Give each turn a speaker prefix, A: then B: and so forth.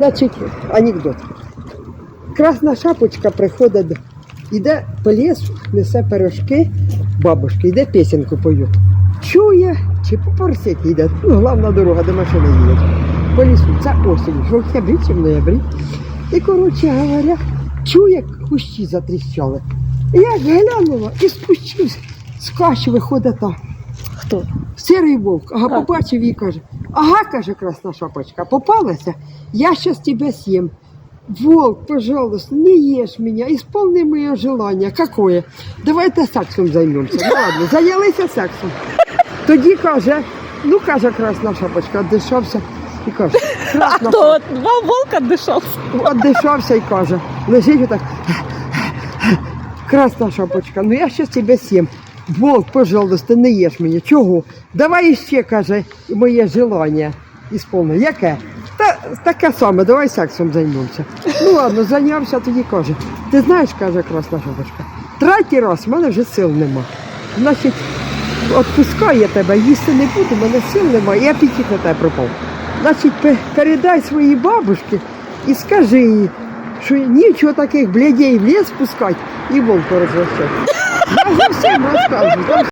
A: Значить, анекдот. Красна шапочка приходить, до- іде по лісу, несе пирожки, бабушки, йде пісеньку пою. Чує, чи по порсеті йде, ну, головна дорога, де машини їдуть. По лісу, це осінь, в октябрі чи в ноябрі. І, коротше говоря, чує, кущі затріщали. І я глянула і спустився, з каші виходить та
B: Хто?
A: Сірий вовк, ага,
B: А.
A: побачив і каже, ага, каже красна шапочка, попалася, я щас тебе съем. Волк, пожалуйста, не ешь меня, исполни мое желание. Какое? Давайте сексом займемся. Ну ладно, зайнялися сексом. Тоді каже, ну каже красна шапочка, отдишався і каже,
B: А
A: красна
B: хто? От Два волка дишав.
A: отдишався і каже, лежить отак. Красна шапочка, ну я щас тебе съем. Волк, пожалуйста, не ешь мені. Чого? Давай іще, каже, моє желання ісполни. Яке? Та таке саме, давай сексом займемося. Ну ладно, зайнявся, тоді каже. Ти знаєш, каже красна шапочка, третій раз в мене вже сил нема. Значить, відпускаю я тебе, їсти не буду, в мене сил немає, і апетит на тебе пропав. Значить, передай своїй бабушці і скажи їй, що нічого таких блядей в ліс пускати і волка розвощати. Вже всім розказую. Там